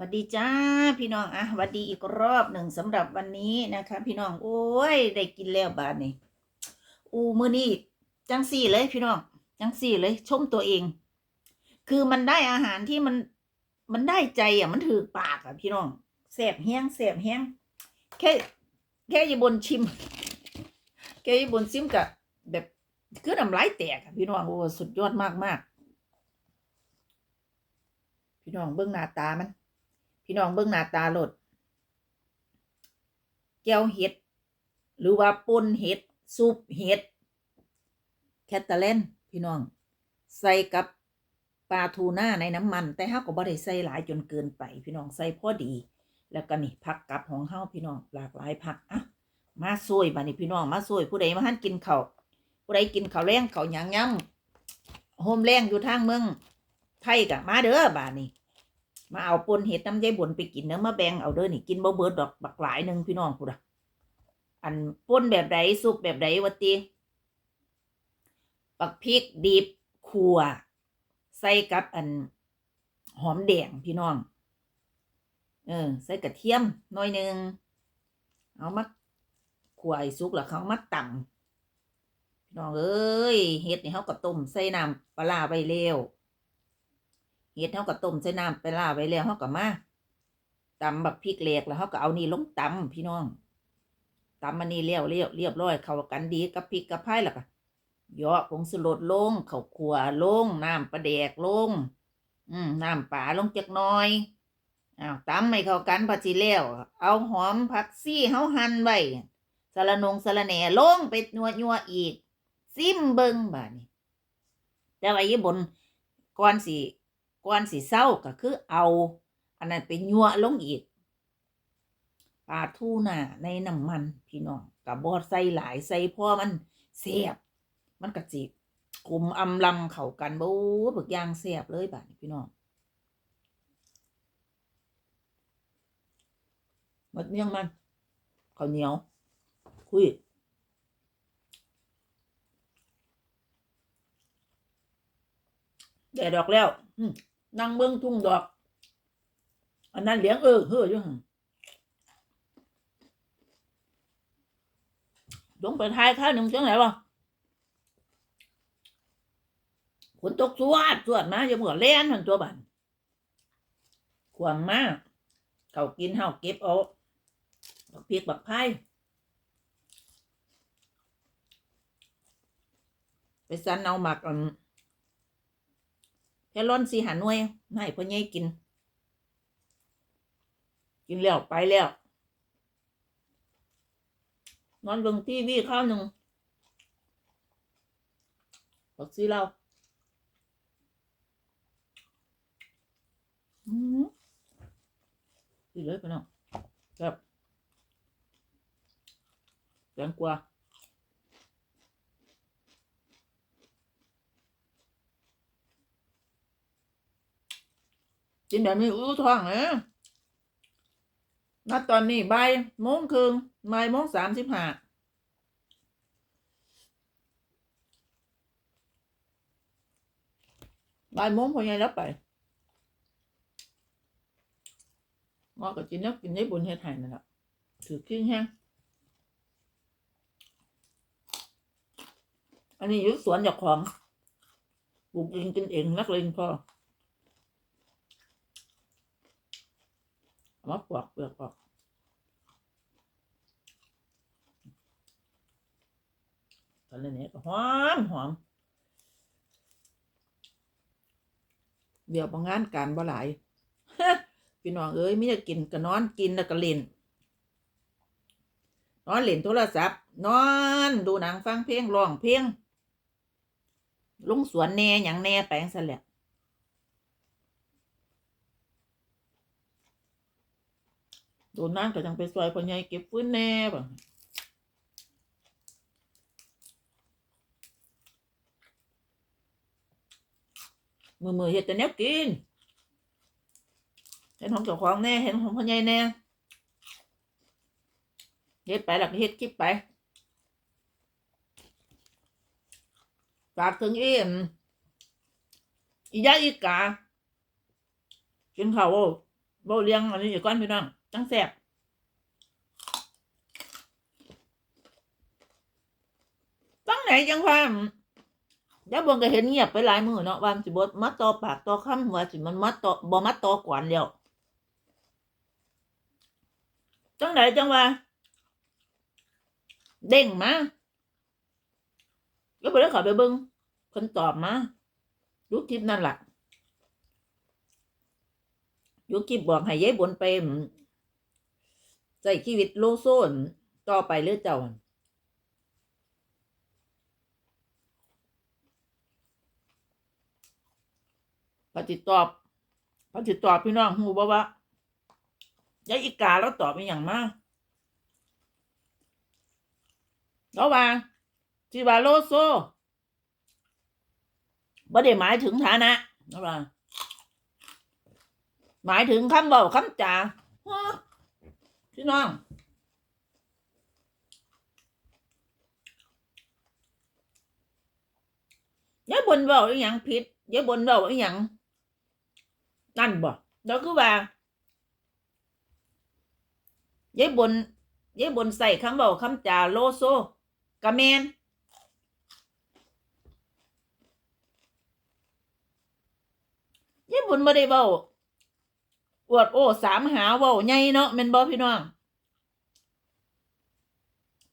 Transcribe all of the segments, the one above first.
สวัสดีจ้าพี่น้องอะสวัสดีอีกรอบหนึ่งสำหรับวันนี้นะคะ พี่น้องโอ้ยได้กินแล้วบาดนี้อูมือนี้จังสี่เลยพี่น้องจังสี่เลยชมตัวเอง คือมันได้อาหารที่มันมันได้ใจอะมันถือปากอะพี่น้องแสบแห้งแสบแห้งแค่แค่ยบนชิม แค่ยบนซิมกับแบบคือน้ำลายแตกพี่น้องโอ้สุดยอดมากมากพี่น้องเบื้องหน้าตามัน พี่น้องเบิ่งหน้าตาโลดแก้วเห็ด หรือว่าป่นเห็ดซุปเห็ด แคตเตอร์เลนพี่น้อง ใส่กับปลาทูน่าในน้ำมัน แต่เฮาก็บ่ได้ใส่หลายจนเกินไป พี่น้องใส่พอดี แล้วก็นี่ผักกับของเฮาพี่น้องหลากหลายผักอะมาซวยบัดนี้พี่น้องมาซวยผู้ใดมาหันกินข้าวผู้ใดกินข้าวแรงข้าวหยังย่ำโฮมแรงอยู่ทางเมืองไทยกะมาเด้อบาดนี้ มาเอาปนเห็ดน้ำยายบนไปกินเนื้อมาแบ่งเอาเด้อนี่กินบ่เบิดดอกบักหลายหนึ่งพี่น้องพูดอะอันปนแบบใดซุปแบบใดวะตีปักพริกดิบขัวใส่กับอันหอมแดงพี่น้อง เออ ใส่กระเทียมหน่อยหนึ่งเอามาขวไอ้ซุกแล้วเขามาตำพี่น้องเอ้ยเห็ดนี่เขาก็ต้มใส่น้ำปลาร้าไปเร็ว เฮ็ดเฮาก็ต้มใส่น้ำไปล่าไว้แล้วเฮาก็มาตำบักพริกแหลกแล้วเฮาก็เอานี่ลงตำพี่น้องตำมันนี่เรียวเรียบเรียบร้อยเข้ากันดีกับพริกกับไผ่ล้วก็เยาะผงสุรสลงข้าวคั่วลงน้ำปลาแดกลง อืมน้ำปลาลงจักหน่อยอ้าวตำให้เข้ากันพอสิแล้วเอาหอมผักซี่เฮาหั่นไว้สะระนงสะระแหน่ลงไปนัวนัวอีก ซิมเบิงบาดนี้แต่ว่าอีบนก่อนสิ ก่อนสิเศร้าก็คือเอา อันนั้นไปยั่วลงอีกปลาทูน่าในน้ำมันพี่น้องกับบอดใส่หลายใส่พอมันเสียบ มันกระจิกลุ่มอำลำเข้ากันโบ้บึกยางเสียบเลยบัดนี้พี่น้องหมดเมี่ยงมันข้าวเหนียว คุยแดดดอกแล้ว อืม นั่งเบิ้งทุ่งดอก อันนั้นเลี้ยงเออเฮ้ออยู่หั่นลงไปทายข้าวหนึ่งจังไหนวะฝนตกสวดสวดมาอย่าเหมือนเล่นหันตัวบันความมากเขากินเฮาเก็บเอาบักเพียกบักไพ่ไปสันเอาหมักอัน แค่ร้อนสีหาหน่วยให้พ่อใหญ่กิน กินแล้วไปแล้ว นอนเบิ่งทีวีข้าวหนึ่งบอกซีเราอืมดีเลยไปน้องครับแตงกวา กินแบบนี้อู้ท้องเลยนัดตอนนี้บ่ายโมงครึ่งบ่ายโมงสามสิบห้าบ่ายโมงพอยังรับไปงอกับกินแล้วกินได้บุญเฮ็ดไห้นั่นแหละถือกิ้งแห้งอันนี้อยู่สวนจากของปลูกเองกินเองนักเลงพ่อ เอามาปอกเปลือกออกตอนนี้ก็หอมหอมเดี๋ยวบางงานการบ่หลายพี่น้องเอ้ยไม่จะกินก็นอนกินแล้วก็เล่นนอนเล่นโทรศัพท์ นอนดูหนังฟังเพลงร้องเพลงลงสวนแหน่หยังแหน่ไปจั่งซั้นแหละ โดนนั่นก็จังไปซอยพ่อใหญ่เก็บฟื้นแน่บ่มือมือเฮ็ดแต่แนวกิน เห็นของเจ้าของแน่ เห็นของพ่อใหญ่แน่เฮ็ดไปแล้วก็เฮ็ดคลิปไปฝากถึงอีมอียาอีกากินข้าวเบาเลี้ยงอันนี้อีกก้อนพี่น้อง จังแสบตั้งไหนจังว่าเดี๋ยวเบนก็เห็นเงียบไปหลายมือเนาะว่ามันสิบดมัดต่อปากต่อคำว่าสิมันมัดต่อบ่มัดต่อกวนแล้วจังไหนจังว่า เด้งมาแล้วไปได้เขอไปเบิ้งเพิ่นตอบมาดูคลิปนั่นแหละดูคลิปบอกให้ยายบนไปอืม ใส่ชีวิตโลโซนต่อไปเรื่อเจ้าปฏิตอบปฏิตอบพี่น้องหูบ่ว่ายายอีกาแล้วตอบเป็นอย่างมากแล้วว่าที่ว่าโลโซบ่ได้หมายถึงฐานะแล้วว่าหมายถึงคำบอกคำจา พี่น้อง อย่าบนเบาอีหยังผิดอย่าบนเบาอีหยังนั่นบ่แล้วคือว่าอย่าบนอย่าบนใส่คำบอกคำจาโลโซกะแมนญี่ปุ่นบ่ได้เว้า อวดโอ้สามหาว้าใหญ่เนาะแม่นบ่พี่น้อง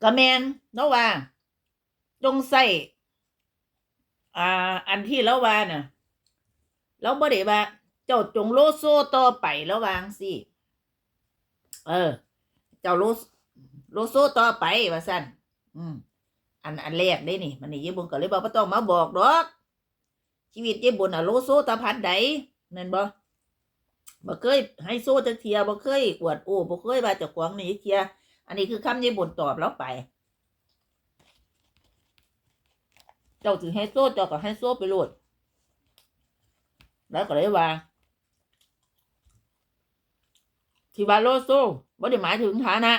กะแมนเนาะว่าจงใส่อ่า อันที่แล้วว่าน่ะเราบ่ได้ว่า เจ้าจงโลโซต่อไปแล้ววางสิเออ เจ้าโลโลโซต่อไปว่าซั่นอืมอันอันแรกได้นี่ มันนี่ยายบุญก็เลยบอกว่าต้องมาบอกดอก ชีวิตยายบุญอะโลโซตาพัดใดนั่นบ่ บ่เคยให้โซ่จักเทียบ่เคยอวดโอ้บ่เคยว่าจ้าของหนีเทีย อันนี้คือคำยายบุญตอบแล้วไป เจ้าถือให้โซ่เจ้าก็ให้โซ่ไปโลด แล้วก็เลยว่าที่ว่าโลโซ่บ่ได้หมายถึงฐานะ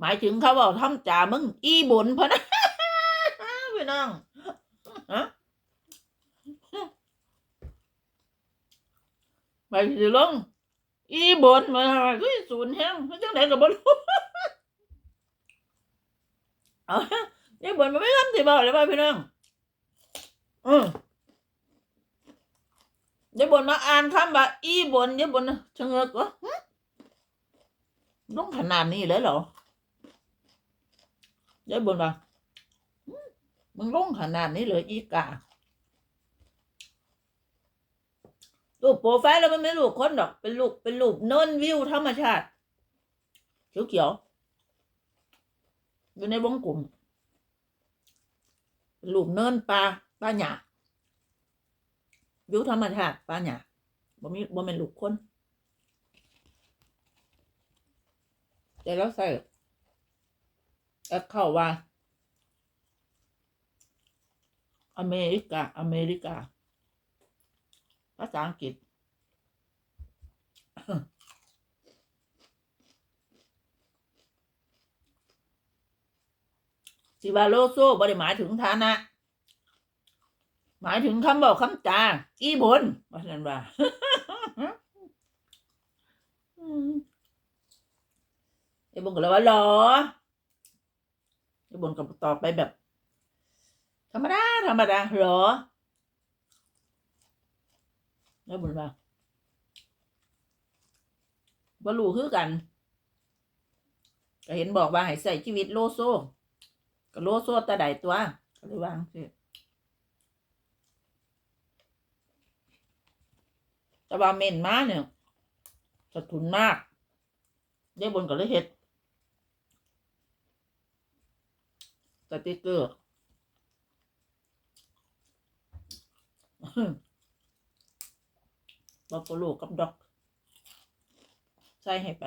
หมายถึงเขาบอกทำจ่ามึง อีบุญพะนะพี่น้องฮะ ไปสิลง อีบุญมาก็ศูนย์แห้งเขาจังไหนกับบรู้เอาอีบุญมันไม่ทำสิบอกเลยว่าพี่น้องอืมยายบนมาอ่านคำว่าอีบนยายบนชะเงกวะต้องขนาดนี้เลยเหรอยายบนว่ามึงลงขนาดนี้เลยอีกา รูปโปรไฟล์แล้วมันไม่รูปคนดอก เป็นรูปเป็นรูปเนินวิวธรรมชาติเขียวๆอยู่ในวงกลุ่มรูปเนินปลาปลาหยาวิวธรรมชาติปลาหยาบ่มีบ่เป็นรูปคนแต่แล้วใส่แอคเข้าว่า อเมริกา อเมริกา ภาษาอังกฤษ สิวาโลโซบริหมายถึงฐานะ หมายถึงคำบอกคำจาอีบนว่าฉันว่าไอ้บนก็เลยว่าหรอไอ้บนก็ตอบไปแบบ ธรรมดา ธรรมดาหรอ แล้วบุญว่าบรู้คือกัน ก็เห็นบอกว่าให้ใส่ชีวิตโลโซก็โลโซตาใดตัว ก็เลยวางสิแต่ว่าเม่นมาเนี่ยสะทุนมากเดี๋ยวบนก็เลยเห็ดสติกเกอร์ บัฟฟาโลกับด็อก ใส่ให้ไป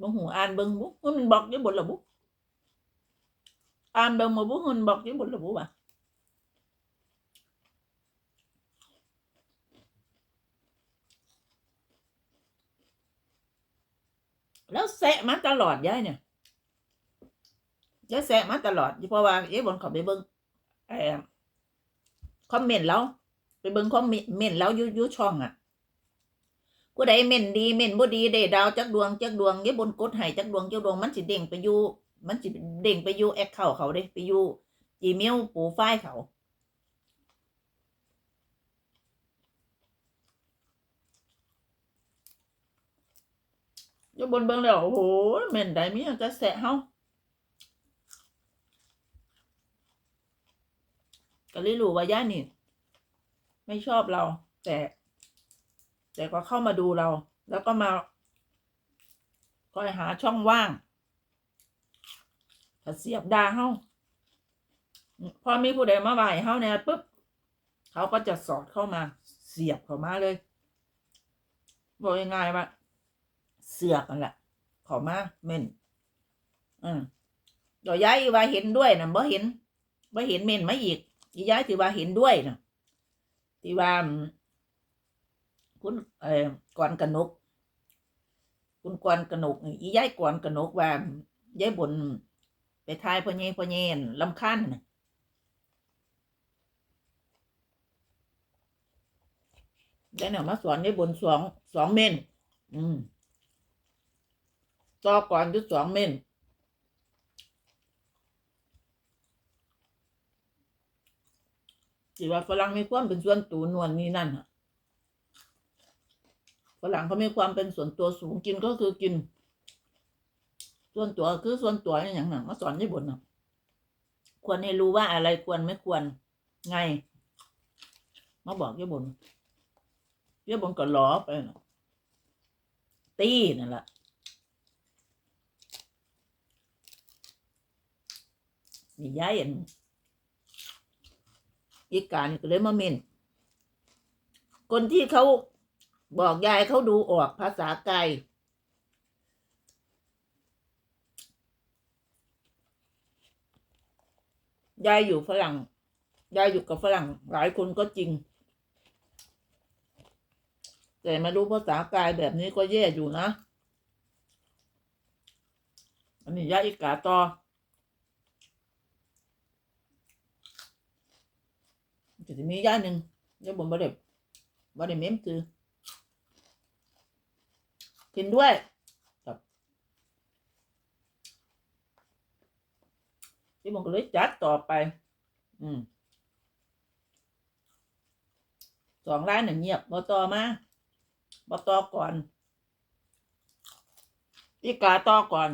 บงหูอ่านเบิงบุมันบอกยี่บนละบุอ่านเบิงมาบุมันบอกยี่บนละบุบ่ะแล้วแสะมาตลอดย้ายเนี่ยยายแสะมาตลอดเพราะว่าเอ๊ะบนเขาไปเบิงเอ่อคอมเมนต์แล้ว ไปเบิ่งคอมเมนต์แล้วยูอยูช่องอะผู้ใดเม่นดีเม่นบ่ดีได้ดาวจักดวงจักดวงอย่บนกดให้จักดวงจักดวงมันสิเด้งไปอยู่มันสิเด้งไปอยู่แอคเคาท์เขาเด้ไปอยู่ Gmail โปรไฟล์เขาอยู่บนเบิ่งแล้วโอ้โหแม่นได้มีหยังจะแสะเฮาก็เลยรู้ว่าย่านี่ ไม่ชอบเรา แต่ แต่ก็เข้ามาดูเรา แล้วก็มาคอยหาช่องว่างถ้าเสียบดาเฮาพอมีผู้ใดมาบ่ายเฮาเนี่ยปุ๊บเขาก็จะสอดเข้ามา เสียบเข้ามาเลย บอกง่ายๆว่าเสือกกันแหละขอมาเม่นอืมเดี๋ยวย้ายว่าเห็นด้วยนะบ่เห็นบ่เห็นเม่นมาอีกย้ายถือว่าเห็นด้วยนะ ที่ว่าคุณเอ่อก่อนกนก คุณกวนกนกนี่อีย้ายกวนกนกว่าย้ายบนไปทายพ่อเย่พ่อเย่นลำคันน่ะได้เนี่ยมาสอนย้ายบนสองสองเม่นอืมต่อก่อนยู่สองเม่น ที่ว่าฝรั่งมีความเป็นส่วนตัวนวลนี่นั่นฮะฝรั่งเขามีความเป็นส่วนตัวสูงกินก็คือกิน ส่วนตัวคือส่วนตัวอย่างนั้นมาสอนญี่ปุ่นนะควรให้รู้ว่าอะไรควรไม่ควรไง มาบอกญี่ปุ่นญี่ปุ่นก็ล้อไปนะตีนั่นแหละนี่ยายอัน อีกานี่ก็เลยมาเมนคนที่เขาบอกยายเขาดูออกภาษาไกลยายอยู่ฝรั่ง ยายอยู่กับฝรั่ง หลายคนก็จริง แต่มารู้ภาษากายแบบนี้ก็แย่อยู่นะ อันนี้ยายอีกาต่อ จะมีย่ายหนึ่งย่ายบนบไดบไดเม้มคือกินด้วยครับที่ผมก็เลยจัดต่อไป อืมสองร้านหนึ่งเงียบบอต่อมาบอต่อก่อนอีกาต่อก่อน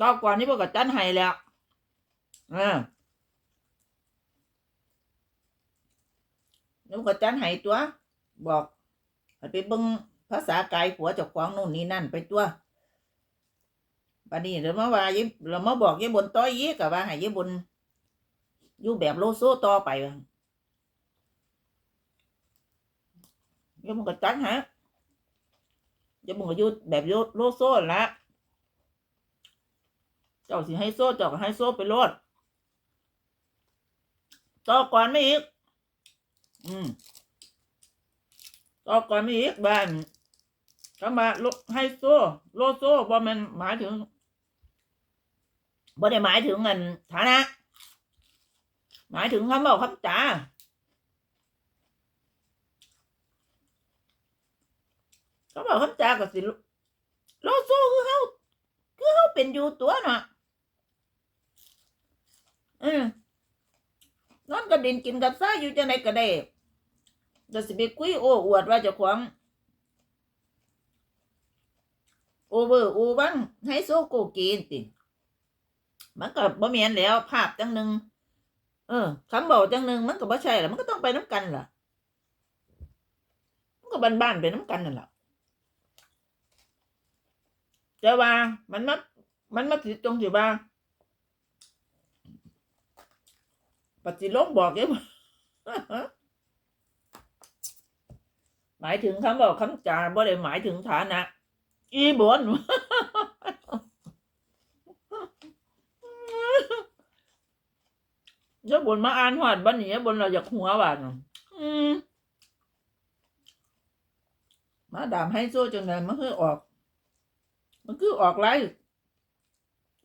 ต่อก่อนนี่พวกกับจันไห้แล้วอ่า แล้วก็จันให้ตัว บอกไปเบิ่งภาษากายผัวเจ้าของนู่นนี่นั่นไปตัวบัดนี้เรามาว่ายิเรามาบอกยายบนต่ออีกก็ว่าให้ยายบนอยู่แบบโลโซต่อไปว่ะยายบนก็จันฮะยายบนก็ยู่แบบโลโซ่ละเจ้าสิให้โซ่เจ้าก็ให้โซ่ไปโลดต่อก่อนไม่อีก อืมต่อก่อนมีอีกบ้านเขามาลให้โซ่โลโซ่บ่แมันหมายถึงบ่ได้หมายถึงเงินฐานะ หมายถึงคำบอกคำจาเขาบอกคำจาก็สิโลโซ่คือเขาคือเขาเป็นอยู่ตัวเนาะอืมนอนกระดินกินกับซ่าอยู่จังไดก็ได้ เดี๋ยวสิไปคุยโอ้อวดว่าเจ้าของโอเวอร์โอวังให้โซโกเกนติมันก็บ่แม่นแล้วภาพจังหนึ่งเออคำบอกจังหนึ่งมันก็บ่ใช่ละมันก็ต้องไปน้ำกันล่ะ มันก็บ้านๆไปน้ำกันนั่นแหละแต่ว่ามันมามันมาติดตรงที่ว่าปฏิโลกบอกยัง หมายถึงคำบอกคำจาบ่ได้หมายถึงฐานะ อีบนจะบนมาอ่านหอดบ้านนี้บนเราอยากหัวบาดน่ะอืมาดามให้โซ่จังไดมันคือออก มันคือออกไร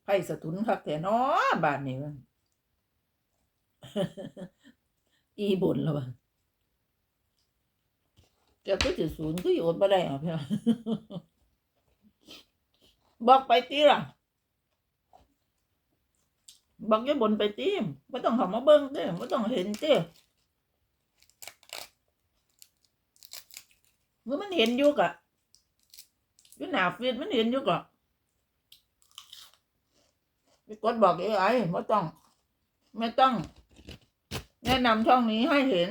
ไพ่สะทุนคักแต่น้อบาดนี้อีบนแล้ว วะแกก็จะศูนย์ก็อยู่อดบ่ได้อะพี่บอกไปตีล่ะ บอกย่าบนไปตีไม่ต้องเข้ามาเบิ่งเด้ไม่ต้องเห็นเด้เมื่อมันเห็นอยู่กะอยู่หนาฟีดมันเห็นอยู่กะไปกดบอกเอไอไม่ต้อง ไม่ต้อง แนะนำช่องนี้ให้เห็น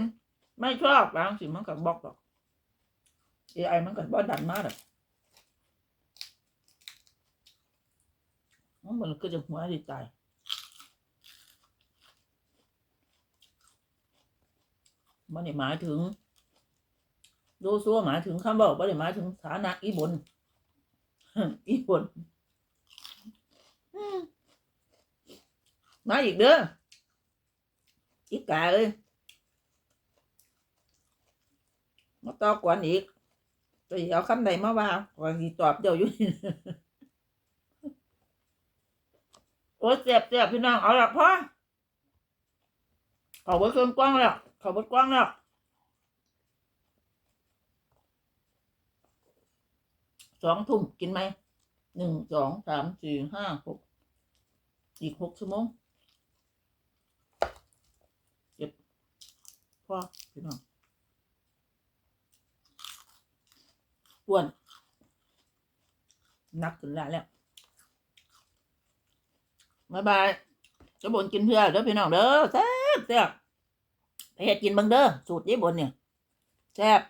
ไม่ชอบบางสิมันก็บล็อกหรอก เอไอมันก็บ่ดันมากหรอกมันก็จะหัวดีตายมันหมายถึงดูซัวหมายถึงคำบอกม่ได้หมายถึงฐานะอีบนอีบนมาอีกเด้ออีกกาเอ้ยมาต่อกวนอีก จะเอาคำใดมาว่าก่อนที่ตอบเดี๋ยวอยู่โอ้เจ็บเจ็บพี่น้องเอาละพ่อเขาเบิดเครื่องกว้างแล้วเขาเบิดกว้างแล้วสองทุ่มกินไหมหนึ่งสองสามสี่ห้าหกอีกหกชั่วโมงเจ็บพ่อพี่น้อง อ้วนนักขึ้นแล้วแล้วบายบายจะบนกินเพื่อเด้อพี่น้องเด้อแซ่บแซ่บไปเห็ดกินบังเด้อสูตรยี่บนเนี่ยแซ่บ